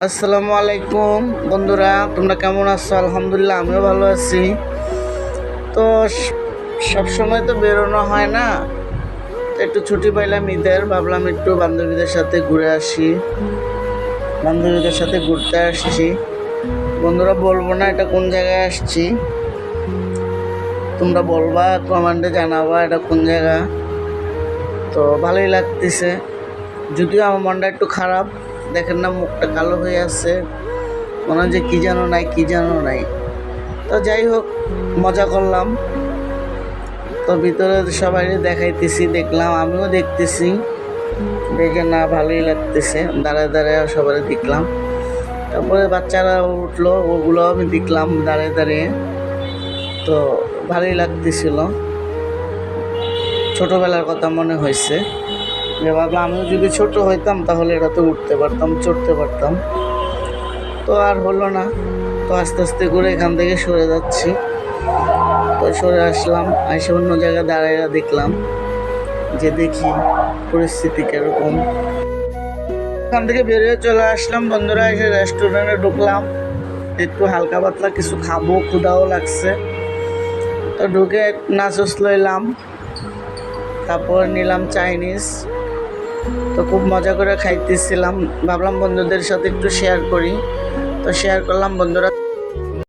আসসালামু আলাইকুম। বন্ধুরা, তোমরা কেমন আছো? আলহামদুলিল্লাহ, আমিও ভালো আছি। তো সবসময় তো বেরোনো হয় না। তো একটু ছুটি পাইলাম ঈদের, ভাবলাম একটু বান্ধবীদের সাথে ঘুরে আসি। বান্ধবীদের সাথে ঘুরতে আসছি। বন্ধুরা, বলব না এটা কোন জায়গায় আসছি। তোমরা বলবা, কমান্ডে জানাবা এটা কোন জায়গা। তো, ভালোই লাগতেছে। যদিও আমার মনটা একটু খারাপ। দেখেন না, মুখটা কালো হয়ে আছে। মনে হয় যে কী যেন নাই, কী যেন নাই। তো যাই হোক, মজা করলাম। তো ভিতরে সবাই দেখাইতেছি, দেখলাম, আমিও দেখতেছি। দেখে না, ভালোই লাগতেছে। দাঁড়ায় দাঁড়ায় সবাই দেখলাম। তারপরে বাচ্চারা উঠল, ওগুলো আমি দেখলাম দাঁড়িয়ে দাঁড়িয়ে। তো ভালোই লাগতেছিল। ছোটোবেলার কথা মনে হয়েছে। যে ভাবলাম আমিও যদি ছোট হইতাম তাহলে এটাতে উঠতে পারতাম, চড়তে পারতাম। তো আর হলো না, তো আস্তে আস্তে করে এখান থেকে সরে যাচ্ছি। তো সরে আসলাম এসে অন্য জায়গায় দাঁড়াইয়া দেখলাম যে দেখি পরিস্থিতি কীরকম। এখান থেকে বেরিয়ে চলে আসলাম, বন্ধুরা, এসে রেস্টুরেন্টে ঢুকলাম। একটু হালকা পাতলা কিছু খাব ক্ষুদাও লাগছে। তো ঢুকে নাচস লইলাম, তারপর নিলাম চাইনিজ। তো খুব মজা করে খাইতেছিলাম। ভাবলাম বন্ধুদের সাথে একটু শেয়ার করি। তো শেয়ার করলাম বন্ধুরা।